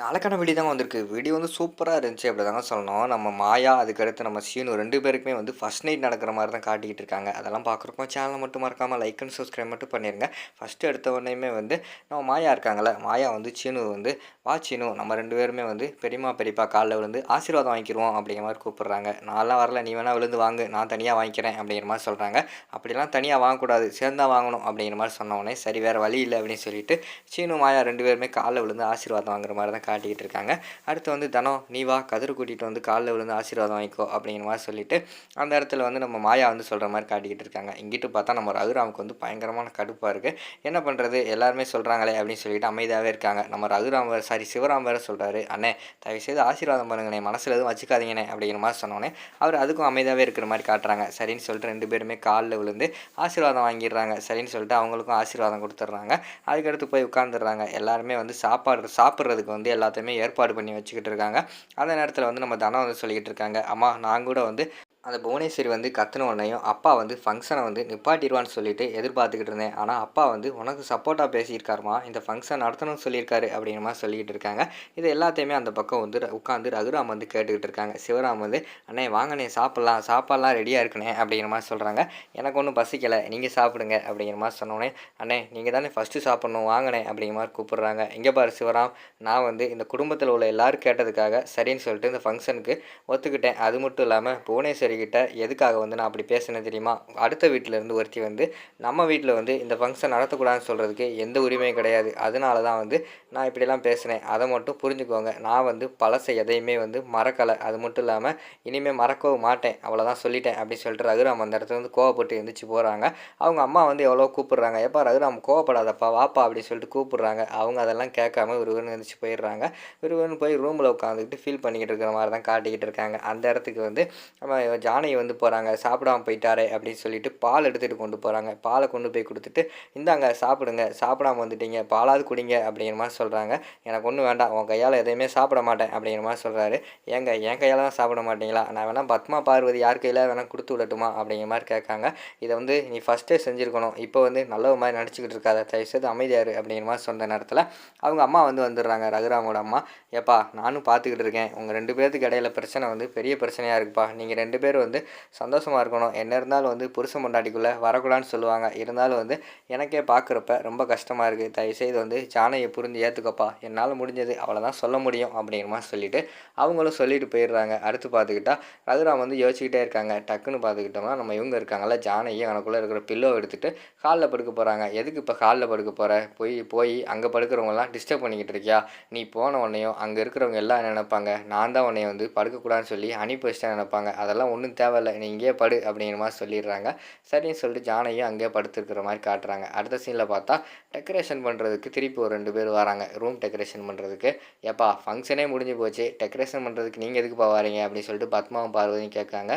நாளைக்கான வீடியோ தாங்க வந்திருக்கு. வீடியோ வந்து சூப்பராக இருந்துச்சு அப்படி தாங்க சொல்லணும். நம்ம மாயா அதுக்கடுத்து நம்ம சீனு ரெண்டு பேருக்குமே வந்து ஃபஸ்ட் நைட் நடக்கிற மாதிரி தான் காட்டிக்கிட்டு இருக்காங்க. அதெல்லாம் பார்க்குறப்போ சேனலை மட்டும் மறக்காமல் லைக் அண்ட் சப்ஸ்கிரைப் மட்டும் பண்ணிடுங்க ஃபஸ்ட்டு எடுத்த உடனேயுமே வந்து நம்ம மாயா இருக்காங்களே மாயா வந்து சீனு வந்து வா சீனு நம்ம ரெண்டு பேருமே வந்து பெரியம்மா பெரியப்பா காலில் விழுந்து ஆசீர்வாதம் வாங்கிக்கிருவோம் அப்படிங்கிற மாதிரி கூப்பிட்றாங்க. நான்லாம் வரல நீ வேணால் விழுந்து வாங்கு நான் தனியாக வாங்கிக்கிறேன் அப்படிங்கிற மாதிரி சொல்கிறாங்க அப்படிலாம் தனியாக வாங்கக்கூடாது சேர்ந்தா வாங்கணும் அப்படிங்கிற மாதிரி சொன்ன உடனே சரி வேறு வழி இல்லை அப்படின்னு சொல்லிட்டு சீனு மாயா ரெண்டு பேருமே காலில் விழுந்து ஆசீர்வாதம் வாங்குற மாதிரி தான் காட்டிக்கிட்டு இருக்காங்க. அடுத்து வந்து தனம் நீ வா கதிர் கூட்டிகிட்டு வந்து காலில் விழுந்து ஆசீர்வாதம் வாங்கிக்கோ அப்படிங்கிற மாதிரி சொல்லிட்டு அந்த இடத்துல வந்து நம்ம மாயா வந்து சொல்கிற மாதிரி காட்டிக்கிட்டு இருக்காங்க. இங்கிட்டு பார்த்தா நம்ம ரகுராமுக்கு வந்து பயங்கரமான கடுப்பாக இருக்குது என்ன பண்ணுறது எல்லாருமே சொல்கிறாங்களே அப்படின்னு சொல்லிட்டு அமைதியாகவே இருக்காங்க. நம்ம ரகுராம் வேறு சாரி சிவராம் வேறு சொல்கிறாரு அண்ணே தயவுசெய்து ஆசீர்வாதம் பண்ணுங்கண்ணே மனசில் எதுவும் வச்சுக்காதீங்கண்ணே அப்படிங்கிற மாதிரி சொன்னோன்னே அவர் அதுக்கும் அமைதியாகவே இருக்கிற மாதிரி காட்டுறாங்க. சரின்னு சொல்லிட்டு ரெண்டு பேருமே காலில் விழுந்து ஆசீர்வாதம் வாங்கிடுறாங்க. சரின்னு சொல்லிட்டு அவங்களுக்கும் ஆசீர்வாதம் கொடுத்துட்றாங்க. அதுக்கடுத்து போய் உட்காந்துடுறாங்க எல்லாருமே வந்து சாப்பாடு சாப்பிட்றதுக்கு வந்து எல்லாத்தையுமே ஏற்பாடு பண்ணி வச்சுக்கிட்டு இருக்காங்க. அந்த நேரத்தில் வந்து நம்ம தனம் வந்து சொல்லிக்கிட்டு இருக்காங்க. அம்மா நான் கூட வந்து அந்த புவனேஸ்வரி வந்து கத்தின உடனேயும் அப்பா வந்து ஃபங்க்ஷனை வந்து நிப்பாட்டிடுவான்னு சொல்லிட்டு எதிர்பார்த்துக்கிட்டு இருந்தேன். ஆனால் அப்பா வந்து உனக்கு சப்போர்ட்டாக பேசியிருக்காருமா? இந்த ஃபங்க்ஷன் நடத்தணும்னு சொல்லியிருக்காரு அப்படிங்கிற மாதிரி சொல்லிக்கிட்டு இருக்காங்க. இது எல்லாத்தையுமே அந்த பக்கம் வந்து உட்காந்து ரகுராம் வந்து கேட்டுக்கிட்டு இருக்காங்க. சிவராம் வந்து அண்ணே வாங்கண்ணே சாப்பிட்லாம். சாப்பாடெலாம் ரெடியாக இருக்குண்ணே அப்படிங்கிற மாதிரி சொல்கிறாங்க எனக்கு ஒன்றும் பசிக்கலை. நீங்கள் சாப்பிடுங்க அப்படிங்கிற மாதிரி சொன்னோடனே அண்ணே நீங்கள் தானே ஃபஸ்ட்டு சாப்பிட்ணும். வாங்கினேன் அப்படிங்கிற மாதிரி கூப்பிட்றாங்க. இங்கே பாரு சிவராம் நான் வந்து இந்த குடும்பத்தில் உள்ள எல்லோரும் கேட்டதுக்காக சரின்னு சொல்லிட்டு இந்த ஃபங்க்ஷனுக்கு ஒத்துக்கிட்டேன். அது மட்டும் இல்லாமல் புவனேஸ்வரி கிட்ட எதுக்காக வந்து நான் அப்படி பேசினேன் தெரியுமா? அடுத்த வீட்டிலேருந்து ஒருத்தி வந்து நம்ம வீட்டில் வந்து இந்த ஃபங்க்ஷன் நடத்தக்கூடாதுன்னு சொல்கிறதுக்கு எந்த உரிமையும் கிடையாது. அதனால தான் வந்து நான் இப்படிலாம் பேசினேன். அதை மட்டும் புரிஞ்சுக்கோங்க. நான் வந்து பழசை எதையுமே வந்து மறக்கலை. அது மட்டும் இல்லாமல் இனிமேல் மறக்கவும் மாட்டேன். அவ்வளோதான் சொல்லிட்டேன் அப்படின்னு சொல்லிட்டு ரகுராம் அந்த இடத்துல வந்து கோவப்பட்டு எழுந்திரிச்சு போகிறாங்க அவங்க அம்மா வந்து எவ்வளோ கூப்பிட்றாங்க? எப்போ ரகுராம் கோவப்படாதப்பா வாப்பா அப்படின்னு சொல்லிட்டு கூப்பிட்றாங்க. அவங்க அதெல்லாம் கேட்காம விறுவிறுன்னு எழுந்திரிச்சு போயிடுறாங்க. விறுவிறுன்னு போய் ரூமில் உட்காந்துக்கிட்டு ஃபீல் பண்ணிக்கிட்டு இருக்கிற மாதிரி தான் காட்டிக்கிட்டு இருக்காங்க. அந்த இடத்துக்கு வந்து நம்ம ஜானகி வந்து போகிறாங்க சாப்பிடாம போயிட்டாரே அப்படின்னு சொல்லிட்டு பால் எடுத்துகிட்டு கொண்டு போகிறாங்க பாலை கொண்டு போய் கொடுத்துட்டு இந்தாங்க சாப்பிடுங்க சாப்பிடாம வந்துட்டீங்க பாலாவது குடிங்க அப்படிங்கிற மாதிரி சொல்கிறாங்க எனக்கு ஒன்றும் வேண்டாம் உன் கையால் எதையுமே சாப்பிட மாட்டேன் அப்படிங்கிற மாதிரி சொல்கிறாரு ஏங்க என் கையால் தான் சாப்பிட மாட்டீங்களா? நான் வேணால் பத்மா பார்வதி யார் கையில் வேணால் கொடுத்து விடட்டுமா அப்படிங்கிற மாதிரி கேட்காங்க. இதை வந்து நீ ஃபஸ்ட்டே செஞ்சுருக்கணும். இப்போ வந்து நல்ல மாதிரி நடிச்சுக்கிட்டு இருக்காத. தயவுசெய்து அமைதியாரு அப்படிங்கிற மாதிரி சொன்ன நேரத்தில் அவங்க அம்மா வந்து வந்துடுறாங்க ரகுராமோட அம்மா. ஏப்பா நானும் பார்த்துக்கிட்டு இருக்கேன். உங்கள் ரெண்டு பேர்த்துக்கு இடையில பிரச்சனை வந்து பெரிய பிரச்சனையாக இருக்குப்பா. நீங்கள் ரெண்டு பேர் பேர் வந்து சந்தோஷமாக இருக்கணும். என்ன இருந்தாலும் வந்து புருஷ மண்டாட்டிக்குள்ளே வரக்கூடாதுன்னு சொல்லுவாங்க. இருந்தாலும் வந்து எனக்கே பார்க்குறப்ப ரொம்ப கஷ்டமாக இருக்குது தயவுசெய்து வந்து ஜானையை புரிஞ்சு ஏற்றுக்கப்பா என்னால் முடிஞ்சது அவ்வளோதான் சொல்ல முடியும் அப்படிங்கிற மாதிரி சொல்லிவிட்டு அவங்களும் சொல்லிட்டு போயிடுறாங்க. அடுத்து பார்த்துக்கிட்டா ரகுராம் வந்து யோசிச்சுக்கிட்டே இருக்காங்க. டக்குன்னு பார்த்துக்கிட்டோம்னா நம்ம இவங்க இருக்காங்கல்ல ஜானையை எனக்குள்ளே இருக்கிற பில்லோ எடுத்துகிட்டு காலில் படுக்க போகிறாங்க எதுக்கு இப்போ காலில் படுக்க போகிற போய் போய் அங்கே படுக்கிறவங்கலாம் டிஸ்டர்ப் பண்ணிக்கிட்டு இருக்கியா? நீ போன உடனேயும் அங்கே இருக்கிறவங்க எல்லாம் நினைப்பாங்க? நான் தான் உன்னைய வந்து படுக்கக்கூடாதுன்னு சொல்லி அனுப்பி வச்சுட்டேன் நினைப்பாங்க. அதெல்லாம் ஒன்றும் தேவையில்லை நீ இங்கேயே படு அப்படிங்கிற மாதிரி சொல்லிடுறாங்க. சரின்னு சொல்லிட்டு ஜானையும் அங்கேயே படுத்துருக்கிற மாதிரி காட்டுறாங்க. அடுத்த சீனில் பார்த்தா டெக்கரேஷன் பண்ணுறதுக்கு திருப்பி ஒரு ரெண்டு பேர் வராங்க. ரூம் டெக்கரேஷன் பண்ணுறதுக்கு எப்பா ஃபங்க்ஷனே முடிஞ்சு போச்சு. டெக்கரேஷன் பண்ணுறதுக்கு நீங்கள் எதுக்குப்பா போவாரீங்க அப்படின்னு சொல்லிட்டு பத்மாவும் பார்வதியும் கேட்காங்க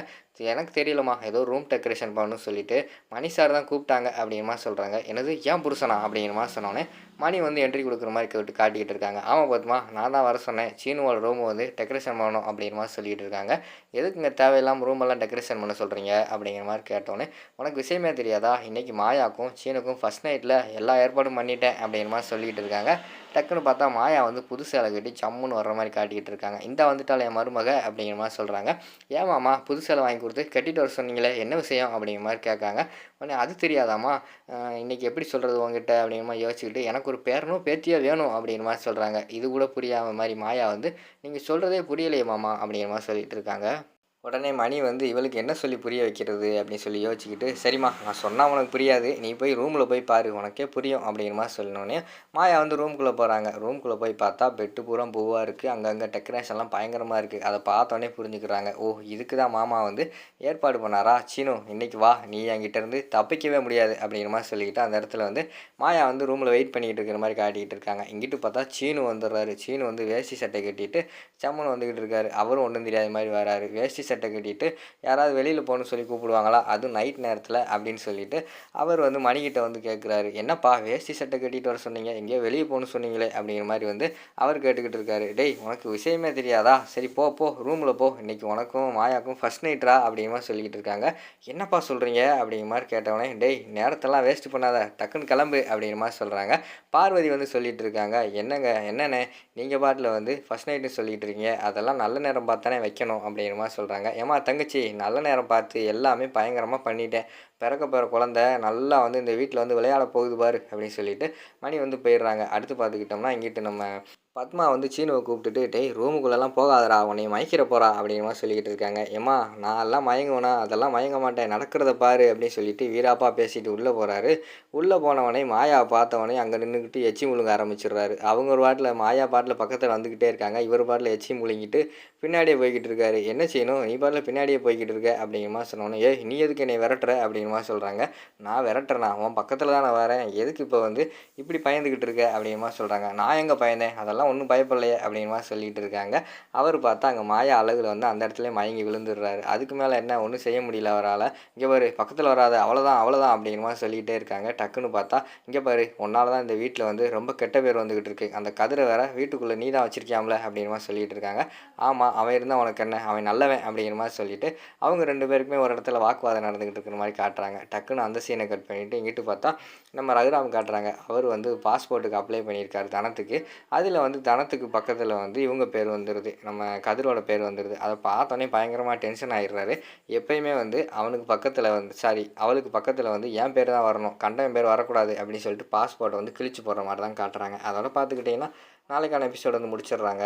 எனக்கு தெரியலம்மா. ஏதோ ரூம் டெக்கரேஷன் பண்ணணும்னு சொல்லிட்டு மணி சார் தான் கூப்பிட்டாங்க அப்படிங்கிற சொல்கிறாங்க எனது ஏன் புருஷனா? அப்படிங்கிற சொன்னோன்னே மணி வந்து என்ட்ரி கொடுக்குற மாதிரி கேட்டு காட்டிக்கிட்டு இருக்காங்க. ஆமாம் பார்த்துமா நான் தான் வர சொன்னேன். சீனுவோட ரூம் வந்து டெக்கரேஷன் பண்ணணும் அப்படிங்கிற மாதிரி சொல்லிகிட்டு இருக்காங்க. எதுக்குங்க தேவையில்லாமல் ரூமெல்லாம் டெக்கரேஷன் பண்ண சொல்கிறீங்க அப்படிங்கிற மாதிரி கேட்டோன்னே உனக்கு விஷயமே தெரியாதா? இன்றைக்கி மாயாக்கும் சீனுக்கும் ஃபஸ்ட் நைட்டில் எல்லா ஏற்பாடும் பண்ணிட்டேன் அப்படிங்கிற மாதிரி சொல்லிகிட்டு இருக்காங்க. டக்குன்னு பார்த்தா மாயா வந்து புது சேலை கட்டி சம்முன்னு வர்ற மாதிரி காட்டிக்கிட்டு இருக்காங்க. இந்த வந்துட்டால் என் மருமக அப்படிங்கிற மாதிரி சொல்கிறாங்க ஏமாம்மா புது சேலை வாங்கி கொடுத்து கட்டிட்டு வர சொன்னீங்களே? என்ன விஷயம்? அப்படிங்கிற மாதிரி கேட்காங்க. உடனே அது தெரியாதாம்மா? இன்றைக்கி எப்படி சொல்கிறது உங்ககிட்ட? அப்படிங்கிற மாதிரி யோசிச்சுக்கிட்டு எனக்கு ஒரு பேரனும் பேத்தியோ வேணும் அப்படிங்கிற மாதிரி சொல்கிறாங்க இது கூட புரியாத மாதிரி மாயா வந்து நீங்கள் சொல்கிறதே புரியலையே மாமா அப்படிங்கிற மாதிரி சொல்லிகிட்டு இருக்காங்க. உடனே மணி வந்து இவளுக்கு என்ன சொல்லி புரிய வைக்கிறது? அப்படின்னு சொல்லி யோசிச்சுக்கிட்டு சரிம்மா நான் சொன்னால் உனக்கு புரியாது. நீ போய் ரூமில் போய் பாரு உனக்கே புரியும். அப்படிங்கிற மாதிரி சொல்லணுன்னே மாயா வந்து ரூம்குள்ளே போகிறாங்க ரூம்குள்ளே போய் பார்த்தா பெட்டு பூரா பூவாக இருக்குது அங்கங்கே டெக்கரேஷன்லாம் பயங்கரமாக இருக்குது அதை பார்த்தோன்னே புரிஞ்சுக்கிறாங்க. ஓ இதுக்கு தான் மாமா வந்து ஏற்பாடு பண்ணாரா? சீனு இன்றைக்கி வா. நீ என்கிட்ட இருந்து தப்பிக்கவே முடியாது. அப்படிங்கிற மாதிரி சொல்லிக்கிட்டு அந்த இடத்துல வந்து மாயா வந்து ரூமில் வெயிட் பண்ணிக்கிட்டு இருக்கிற மாதிரி காட்டிக்கிட்டு இருக்காங்க. இங்கிட்டு பார்த்தா சீனு வந்துடுறாரு. சீனு வந்து வேஷ்டி சட்டை கட்டிட்டு சம்மன் வந்துக்கிட்டு இருக்காரு. அவரும் ஒன்றும் தெரியாத மாதிரி வராரு. வேஷ்டி சட்டை கட்டிட்டு யாராவது வெளியில் போகணும்னு சொல்லி கூப்பிடுவாங்களா? அதுவும் நைட் நேரத்தில் அப்படின்னு சொல்லிட்டு அவர் வந்து மணிக்கிட்ட வந்து கேட்குறாரு. என்னப்பா வேஷ்டி சட்டை கட்டிட்டு வர சொன்னீங்க? எங்கேயோ வெளியே போகணும்னு சொன்னீங்களே அப்படிங்கிற மாதிரி வந்து அவர் கேட்டுக்கிட்டு இருக்காரு. டேய் உனக்கு விஷயமே தெரியாதா? சரி போ போ ரூமில் போ. இன்னைக்கு உனக்கும் மாயாக்கும் ஃபஸ்ட் நைட்ரா அப்படிங்கிற மாதிரி சொல்லிக்கிட்டு இருக்காங்க. என்னப்பா சொல்கிறீங்க அப்படிங்கிற மாதிரி கேட்டவொடனே டேய் நேரத்தெல்லாம் வேஸ்ட் பண்ணாத. டக்குன்னு கிளம்பு அப்படிங்கிற மாதிரி சொல்கிறாங்க பார்வதி வந்து சொல்லிட்டு இருக்காங்க. என்னங்க என்னண்ணே? நீங்கள் பாட்டில் வந்து ஃபஸ்ட் நைட்டு சொல்லிட்டு இருக்கீங்க. அதெல்லாம் நல்ல நேரம் பார்த்தானே வைக்கணும் அப்படிங்கிற மாதிரி சொல்கிறாங்க ஏமா தங்கச்சி நல்ல நேரம் பார்த்து எல்லாமே பயங்கரமாக பண்ணிட்டேன். பிறக்க போகிற குழந்த நல்லா வந்து இந்த வீட்டில் வந்து விளையாட போகுது பாரு அப்படின்னு சொல்லிட்டு மணி வந்து போயிடுறாங்க. அடுத்து பார்த்துக்கிட்டோம்னா இங்கிட்டு நம்ம பத்மா வந்து சீனுவை கூப்பிட்டுட்டு டேய் ரூமுக்குள்ளெல்லாம் போகாதடா உன்னை மயக்கிற போகிறா அப்படிங்கிற மாதிரி சொல்லிக்கிட்டு இருக்காங்க. ஏம்மா நான் எல்லாம் மயங்குவேனா? அதெல்லாம் மயங்க மாட்டேன். நடக்கிறத பாரு அப்படின்னு சொல்லிட்டு வீராப்பா பேசிட்டு உள்ளே போகிறாரு உள்ளே போனவனே மாயா பார்த்தவனே அங்கே நின்றுக்கிட்டு எச்சி முழுங்க ஆரம்பிச்சிடுறாரு. அவங்க ஒரு பாட்டில் மாயா பாட்டில் பக்கத்தில் வந்துக்கிட்டே இருக்காங்க. இவர் பாட்டில் எச்சி முழுங்கிட்டு பின்னாடியே போய்கிட்டு இருக்காரு. என்ன செய்யணும் நீ பாட்டில் பின்னாடியே போய்கிட்டு இருக்க? அப்படிங்கிற மாதிரி சொன்னோன்னே ஏய் நீ எதுக்கு என்னை விரட்டுற? அப்படிங்கிற மாதிரி சொல்கிறாங்க நான் விரட்டுறேனா? உன் பக்கத்தில் தான் நான் வரேன். எதுக்கு இப்போ வந்து இப்படி பயந்துக்கிட்டு இருக்க? அப்படிங்கிற மாதிரி சொல்கிறாங்க நான் எங்கே பயந்தேன்? அதெல்லாம் ஒன்றும் பயப்படலையே அப்படிங்கிற மாதிரி சொல்லிட்டு இருக்காங்க. அவர் பார்த்தா அங்கே மாயா அழகில் வந்து அந்த இடத்துல மயங்கி விழுந்துடுறாரு. அதுக்கு மேலே என்ன ஒன்றும் செய்ய முடியல அவரால். இங்கே பாரு பக்கத்தில் வராத அவ்வளோதான் அவ்வளோதான் அப்படிங்கிற மாதிரி சொல்லிகிட்டே இருக்காங்க. டக்குன்னு பார்த்தா இங்கே பாரு உன்னால தான் இந்த வீட்டில் வந்து ரொம்ப கெட்ட பேர் வந்துக்கிட்டு இருக்கு. அந்த கதிரை வேற வீட்டுக்குள்ளே நீ தான் வச்சிருக்கியாம்ல அப்படிங்கிற மாதிரி சொல்லிட்டு இருக்காங்க. ஆமாம் அவன் இருந்தால் உனக்கு என்ன? அவன் நல்லவன் அப்படிங்கிற மாதிரி சொல்லிட்டு அவங்க ரெண்டு பேருக்குமே ஒரு இடத்துல வாக்குவாதம் நடந்துக்கிட்டு இருக்கிற மாதிரி காட்டுறாங்க. டக்குன்னு அந்த சீனை கட் பண்ணிவிட்டு இங்கிட்டு பார்த்தா நம்ம ரகுராம் காட்டுறாங்க. அவர் வந்து பாஸ்போர்ட்டுக்கு அப்ளை பண்ணியிருக்காரு தனத்துக்கு. அதில் வந்து வந்து தனத்துக்கு பக்கத்தில் வந்து இவங்க பேர் வந்துடுது நம்ம கதிரோட பேர் வந்துடுது அதை பார்த்தோன்னே பயங்கரமாக டென்ஷன் ஆகிடுறாரு எப்பயுமே வந்து அவனுக்கு பக்கத்தில் வந்து சாரி அவளுக்கு பக்கத்தில் வந்து என் பேர் தான் வரணும். கண்டவன் பேர் வரக்கூடாது அப்படின்னு சொல்லிட்டு பாஸ்போர்ட்டை வந்து கிழிச்சு போடுற மாதிரி தான் காட்டுறாங்க. அதோட பார்த்துக்கிட்டிங்கன்னா நாளைக்கான எபிசோட் வந்து முடிச்சிடுறாங்க.